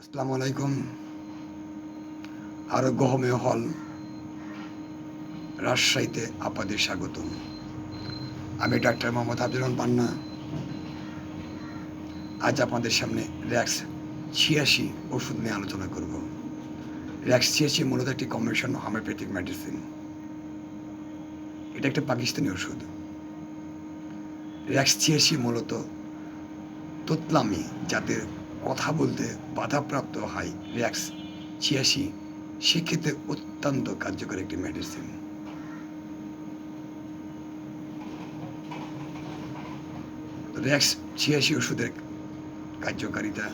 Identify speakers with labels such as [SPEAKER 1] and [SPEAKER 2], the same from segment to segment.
[SPEAKER 1] আসসালামু আলাইকুম। আরোগ্য হোমিও হল। রাজশাহীতে আপনাদের স্বাগতম। আমি ডাক্তার মোহাম্মদ রহমান পান্না। আজ আপনাদের সামনে র্যাক্স ছিয়াশি ওষুধ নিয়ে আলোচনা করব। র্যাক্স ছিয়াশি মূলত একটি কম্বিনেশন হোমিওপ্যাথিক মেডিসিন। এটা একটা পাকিস্তানি ওষুধ। র্যাক্স ছিয়াশি মূলত তোতলামি যাদের কথা বলতে বাধাপ্রাপ্ত হয় র্যাক্স ছিয়াশি। সেক্ষেত্রে অত্যন্ত কার্যকর একটি মেডিসিন র্যাক্স ছিয়াশি ওষুধের কার্যকারিতা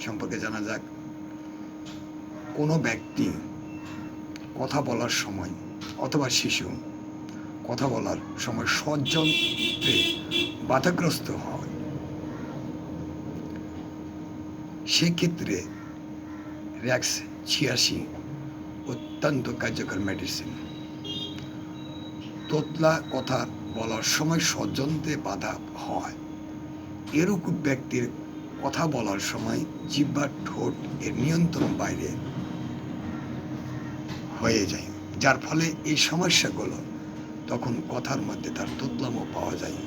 [SPEAKER 1] সম্পর্কে জানা যাক। কোনো ব্যক্তি কথা বলার সময় অথবা শিশু কথা বলার সময় ষড়যন্ত্রে বাধাগ্রস্ত হয় সেক্ষেত্রে র্যাক্স ছিয়াশি অত্যন্ত কার্যকর মেডিসিন তোতলা কথা বলার সময় ষড়যন্ত্রে বাধা হয়। এরকম ব্যক্তির কথা বলার সময় জিহ্বার ঠোঁট এর নিয়ন্ত্রণ বাইরে হয়ে যায়, যার ফলে এই সমস্যাগুলো তখন কথার মধ্যে তার তোতলামও পাওয়া যায়।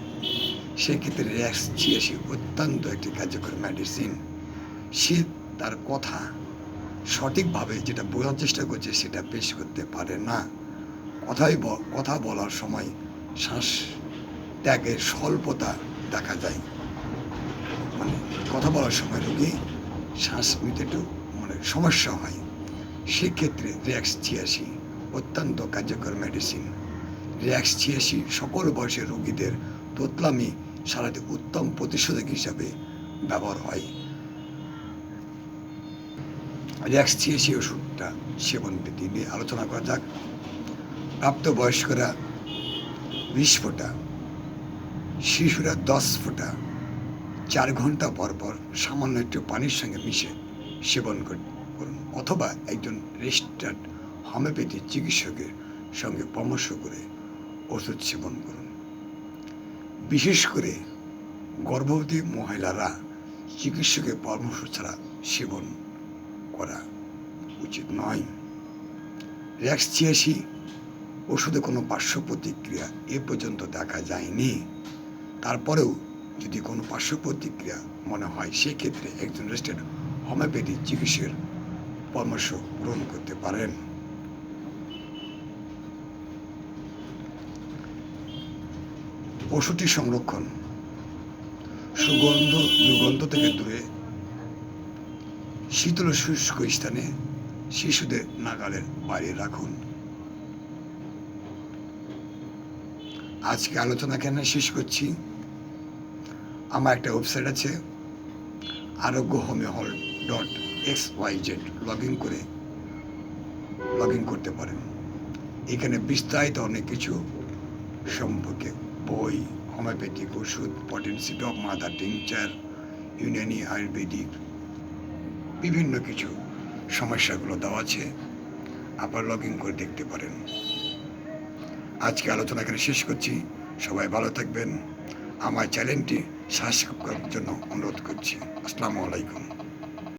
[SPEAKER 1] সেক্ষেত্রে র্যাক্স ছিয়াশি অত্যন্ত একটি কার্যকর মেডিসিন সে তার কথা সঠিকভাবে যেটা বোঝার চেষ্টা করছে সেটা পেশ করতে পারে না। কথাই কথা বলার সময় শ্বাস ত্যাগের স্বল্পতা দেখা যায়। মানে কথা বলার সময় রোগী শ্বাস নিতে একটু মানে সমস্যা হয়। সেক্ষেত্রে র্যাক্স ছিয়াশি, অত্যন্ত কার্যকর মেডিসিন র্যাক্স ছিয়াশি, সকল বয়সের রোগীদের তোতলামি সারাতে উত্তম প্রতিষেধক হিসাবে ব্যবহার হয়। র্যাক্স ছিয়াশি ওষুধটা সেবন বিধি নিয়ে আলোচনা করা যাক। প্রাপ্তবয়স্করা বিশ ফোঁটা, শিশুরা দশ ফোঁটা, চার ঘণ্টা পর পর সামান্য একটু পানির সঙ্গে মিশে সেবন কর- করুন অথবা একজন রেজিস্টার্ড হোমিওপ্যাথি চিকিৎসকের সঙ্গে পরামর্শ করে ওষুধ সেবন করুন। বিশেষ করে গর্ভবতী মহিলারা চিকিৎসকের পরামর্শ ছাড়া সেবন করা উচিত নয়। র্যাক্স ছিয়াশি ওষুধে কোনো পার্শ্ব প্রতিক্রিয়া এ পর্যন্ত দেখা যায়নি। তারপরেও যদি কোনো পার্শ্ব প্রতিক্রিয়া মনে হয়, সেক্ষেত্রে একজন রেজিস্টার্ড হোমিওপ্যাথি চিকিৎসকের পরামর্শ গ্রহণ করতে পারেন। ওষুধটি সংরক্ষণ, সুগন্ধ, দুর্গন্ধ থেকে দূরে শীতল শুষ্ক স্থানে শিশুদের নাগালের বাইরে রাখুন। আজকে আলোচনা কেন শেষ করছি? আমার একটা ওয়েবসাইট আছে Arogya homeo hall dot X Y Z log in করে লগ ইন করতে পারেন। এখানে বিস্তারিত অনেক কিছু সম্পর্কে বই, হোমিওপ্যাথিক ওষুধ, পটেন্সি ডগ, মাদার টিংচার, ইউনানি, আয়ুর্বেদিক বিভিন্ন কিছু সমস্যাগুলো দেওয়া আছে। আবার লগ ইন করে দেখতে পারেন। আজকে আলোচনা এখানে শেষ করছি। সবাই ভালো থাকবেন। আমার চ্যানেলটি সাবস্ক্রাইব করার জন্য অনুরোধ করছি। আসসালামু আলাইকুম।